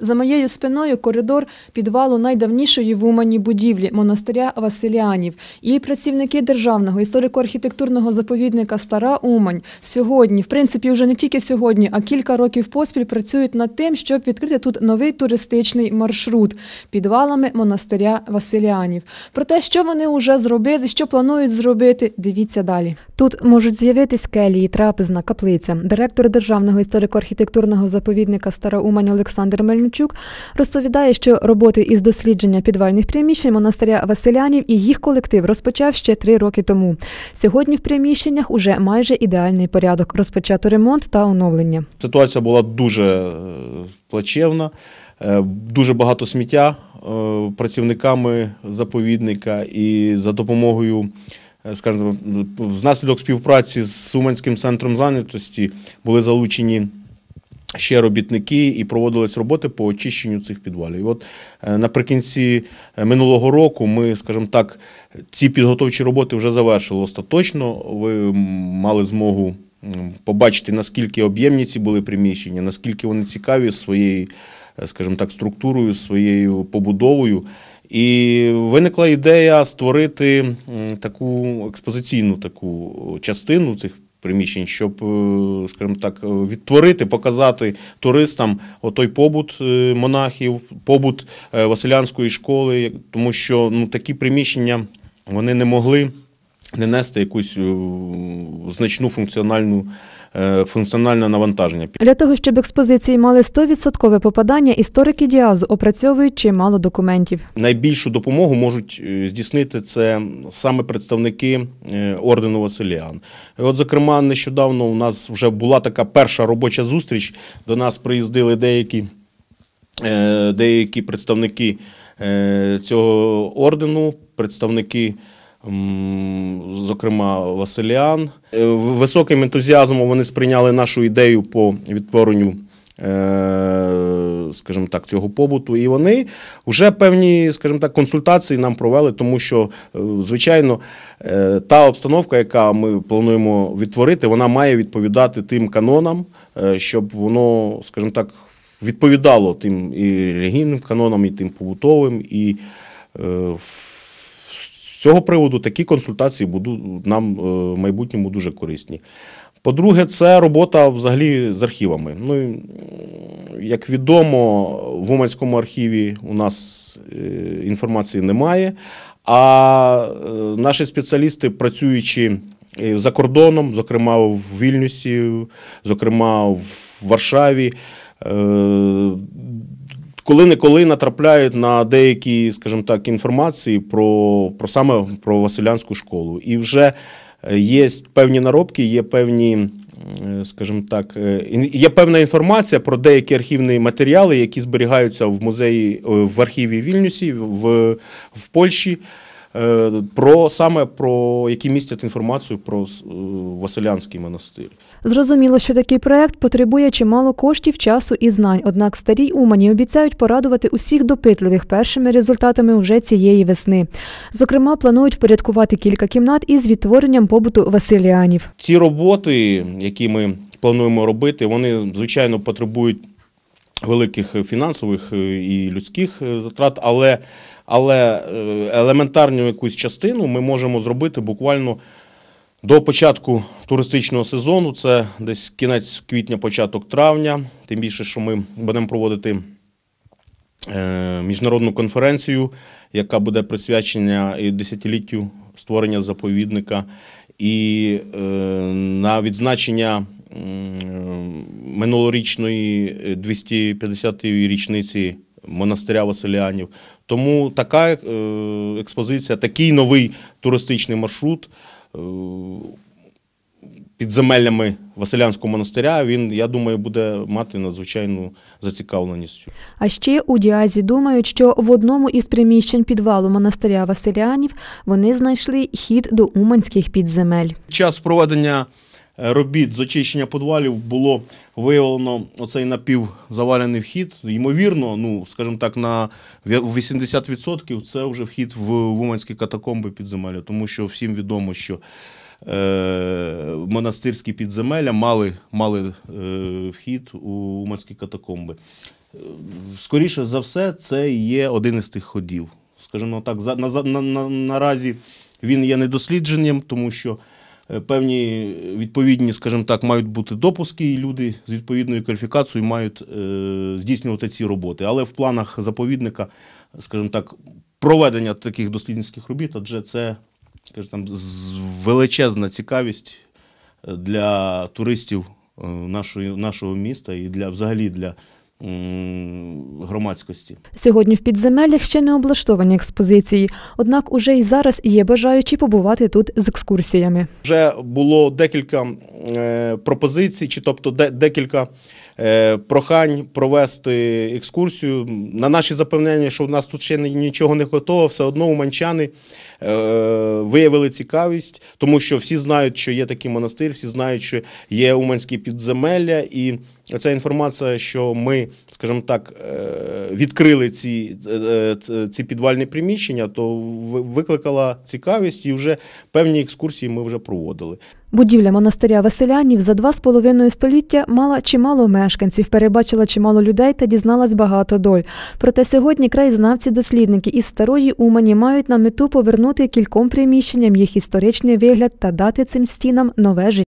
За моєю спиною коридор підвалу найдавнішої в Умані будівлі монастиря Василянів. І працівники державного історико-архітектурного заповідника Стара Умань сьогодні, в принципі, вже не тільки сьогодні, а кілька років поспіль працюють над тим, щоб відкрити тут новий туристичний маршрут підвалами монастиря Василянів. Про те, що вони вже зробили, що планують зробити, дивіться далі. Тут можуть з'явитись келії, трапезна, каплиця. Директор державного історико-архітектурного заповідника Стара Умань Олександр Мельничук розповідає, що роботи із дослідження підвальних приміщень монастиря Василянів і їх колектив розпочав ще три роки тому. Сьогодні в приміщеннях уже майже ідеальний порядок. Розпочато ремонт та оновлення. Ситуація була дуже е, плачевна, е, дуже багато сміття е, працівниками заповідника і за допомогою, скажімо, внаслідок співпраці з Суманським центром зайнятості були залучені. Ще робітники і проводились роботи по очищенню цих підвалів. І от е, наприкінці е, минулого року ми, скажімо так, ці підготовчі роботи вже завершили остаточно. Ви мали змогу побачити, наскільки об'ємні ці були приміщення, наскільки вони цікаві своєю, е, скажімо так, структурою, своєю побудовою. І виникла ідея створити таку експозиційну таку частину цих приміщень, щоб, е, скажімо так, е, відтворити, показати туристам отой побут е, монахів, побут Василянської школи, тому що ну, такі приміщення вони не могли не нести якусь е, значну функціональну е, функціональне навантаження. Для того, щоб експозиції мали 100% попадання, історики діазу опрацьовують чимало документів. Найбільшу допомогу можуть е, здійснити це саме представники ордену Василіан. От, зокрема, нещодавно у нас вже була така перша робоча зустріч. До нас приїздили деякі, деякі представники цього ордену, представники. Зокрема, Василіан. Е, Високим ентузіазмом вони сприйняли нашу ідею по відтворенню е, скажімо так, цього побуту. І вони вже певні, скажімо так, консультації нам провели, тому що, е, звичайно, та обстановка, яка ми плануємо відтворити, вона має відповідати тим канонам, щоб воно, скажімо так, відповідало тим і релігійним канонам, і тим побутовим. І в- цього приводу такі консультації будуть нам е, в майбутньому дуже корисні. По-друге, це робота взагалі з архівами. Ну, як відомо, в Уманському архіві у нас е, інформації немає, а е, наші спеціалісти, працюючи за кордоном, зокрема в Вільнюсі, зокрема в Варшаві, коли-неколи натрапляють на деякі, скажімо так, інформації про, про саме про Василянську школу. І вже е, є певні наробки, є певні, е, скажімо так, е, є певна інформація про деякі архівні матеріали, які зберігаються в музеї в архіві Вільнюсі, в, в Польщі. Е, Про саме про які містять інформацію про е, Василянський монастир. Зрозуміло, що такий проект потребує чимало коштів, часу і знань. Однак старій Умані обіцяють порадувати усіх допитливих першими результатами вже цієї весни. Зокрема, планують впорядкувати кілька кімнат із відтворенням побуту Василіанів. Ці роботи, які ми плануємо робити, вони звичайно потребують великих фінансових е, і людських затрат, але, але е, елементарну якусь частину ми можемо зробити буквально до початку туристичного сезону. Це десь кінець квітня, початок травня. Тим більше, що ми будемо проводити е, міжнародну конференцію, яка буде присвячена десятиліттю створення заповідника, і е, на відзначення минулорічної е, 250-ї річниці монастиря Василянів. Тому така е, експозиція, такий новий туристичний маршрут. е, Під земеллями Василянського монастиря він, я думаю, буде мати надзвичайну зацікавленість. А ще у Діазі думають, що в одному із приміщень підвалу монастиря Василянів вони знайшли хід до уманських підземель. Час проведення робіт з очищення підвалів було виявлено оцей напівзавалений вхід. Ймовірно, ну, скажімо так, на 80% це вже вхід в Уманські катакомби підземелля, тому що всім відомо, що е, монастирські підземелля мали, мали е, вхід у Уманські катакомби. скоріше за все, це є один із тих ходів. Скажімо так, на, на, на, наразі він є недослідженням, тому що е, певні відповідні, скажімо так, мають бути допуски, і люди з відповідною кваліфікацією мають е, здійснювати ці роботи. Але в планах заповідника, скажімо так, проведення таких дослідницьких робіт, адже це скажімо, там, величезна цікавість е, для туристів е, нашої, нашого міста і для взагалі для громадськості. Сьогодні в підземеллях ще не облаштовані експозиції, однак уже і зараз є бажаючі побувати тут з екскурсіями. Вже було декілька е, пропозицій, чи тобто де, декілька е, прохань провести екскурсію. На наші запевнення, що у нас тут ще нічого не готово, все одно уманчани е, виявили цікавість, тому що всі знають, що є такий монастир, всі знають, що є уманські підземелля, і ця інформація, що ми, скажімо так, е, відкрили ці, е, ці підвальні приміщення, то ви- викликала цікавість, і вже певні екскурсії ми вже проводили. Будівля монастиря Василянів за два з половиною століття мала чимало мешканців, перебачила чимало людей та дізналась багато доль. Проте сьогодні краєзнавці-дослідники із старої Умані мають на мету повернути кільком приміщенням їх історичний вигляд та дати цим стінам нове життя.